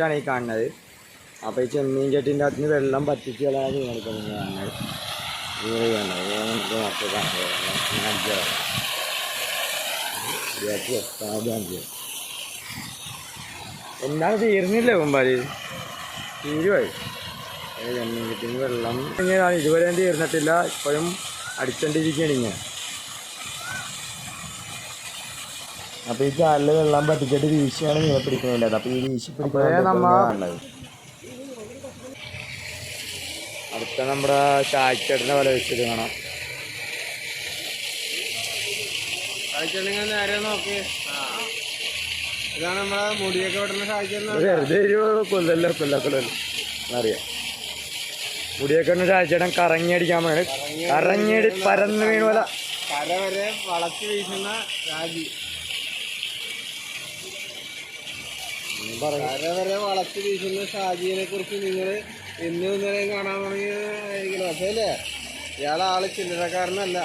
ാണ് ഈ കാണുന്നത്. അപ്പോൾ ഈ ചെമ്മീൻ ചട്ടിന്റെ അകത്ത് വെള്ളം പറ്റിച്ച് കളയാൻ ഇങ്ങനെ ചെയ്യണം കാണുന്നത്. എന്താണ് തീർന്നില്ല മുമ്പാൽ തീരുവായി. ചെമ്മീൻ ചട്ടിന് വെള്ളം ഇങ്ങനെയാണ് ഇതുവരെ തീർന്നിട്ടില്ല. ഇപ്പോഴും അടിച്ചോണ്ടിരിക്കുകയാണ് ഇങ്ങനെ. അപ്പൊ ഈ കാലിൽ വെള്ളം പറ്റിച്ചിട്ട് വീശിയാണ് മീനെ പിടിക്കുന്നുണ്ടായത് അപ്പൊ ഈ വീശി പിടിക്കുന്നത് അടുത്ത നമ്മുടെ ചായച്ചേട്ടനെ വല വെച്ചത് കാണാം. കാഴ്ചകൾ നേരെ നോക്കി. ഇതാണ് നമ്മളെ മുടിയൊക്കെ വെട്ടുന്ന സാഹചര്യം വെറുതെ ഒരു കൊല്ലല്ല കൊല്ല കൊല്ലല്ല അറിയാം മുടിയൊക്കെ ചായച്ചേട്ടൻ കറങ്ങി അടിക്കാൻ വേണ്ടി കറങ്ങിയടി പരന്ന് വീണ പോലെ. കര വരെ വളച്ച് വീശുന്ന രാജി കര വരെ വളച്ച് വീശുന്ന ഷാജിയെ കുറിച്ച് നിങ്ങൾ ഇന്നും ഇന്നലെയും കാണാൻ തുടങ്ങിയായിരിക്കണം പക്ഷേ അല്ലേ? ഇയാളെ ആൾ ചില്ലറക്കാരനല്ല.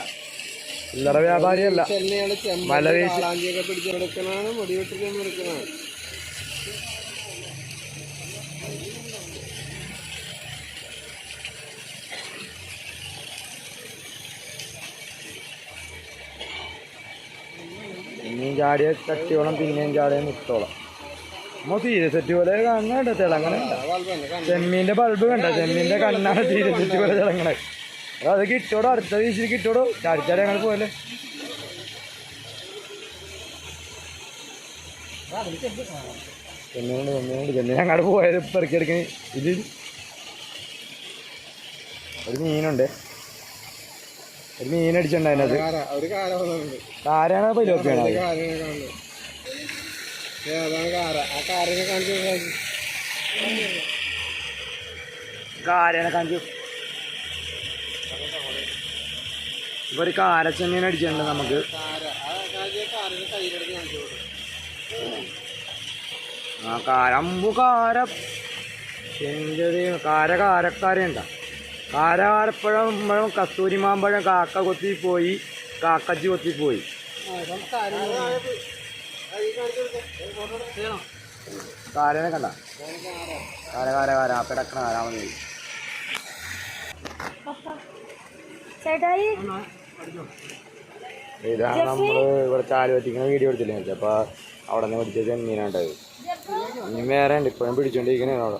ചില്ലറ വ്യാപാരിയല്ല. ചെന്നൈയാണ് മല ചെമ്പ വീശി- കാളാഞ്ചിയൊക്കെ പിടിച്ചെടുക്കണാണ് മുടി വെട്ടിട്ട് എടുക്കണാണ് പിന്നെയും ചാടിയ കട്ടിയോളം പിന്നെയും ചാടിയ നിട്ടോളം നമ്മ തീരെ സെറ്റ് പോലെ കാണുന്നുണ്ട് തിളങ്ങണ ചെമ്മീന്റെ ബൾബ് കണ്ട? ചെമ്മീന്റെ കണ്ണാണ് തീരെ പോലെ തിളങ്ങണേ തിളങ്ങണ അത് കിട്ടോടോ? അടുത്ത വീശിൽ കിട്ടോടോ? ചാടിച്ചാടി ഞങ്ങൾ പോലെ ചെമ്മീനുണ്ട് ചെമ്മീനുണ്ട് ചെമ്മീൻ അങ്ങോട്ട് പോയത് പെറുക്കിയെടുക്കണി ഇത് ഒരു മീനുണ്ട്. ഒരു മീൻ അത്. കാരാണ് പരിവൊക്കെയാണ് ഒരു കാരനെ കാണുന്നത് ഏ, അതാണ് ഒരു കാരച്ചെമ്മീൻ അടിച്ചിട്ടുണ്ട് നമുക്ക്. ആ കാരമ്പു കാര എന്റെ കാര കാരക്കാരുണ്ട കാര കാരപ്പഴം പഴം കസ്തൂരി മാമ്പഴം കാക്ക കൊത്തി പോയി കാക്കച്ചി കൊത്തി പോയി കാരനെ കണ്ട. കാര കാര കാര ആ പിടക്കണ കാരാമതി ഇതാണ് നമ്മൾ ഇവിടെ ചാൽ പറ്റിക്കുന്ന വീഡിയോ എടുത്തില്ലേ? അപ്പൊ അവിടെ നിന്ന് പിടിച്ച ചെമ്മീനാണ്ടത് ഇനി വേറെ ഉണ്ട്. ഇപ്പോഴും പിടിച്ചോണ്ടിരിക്കണേ അവിടെ.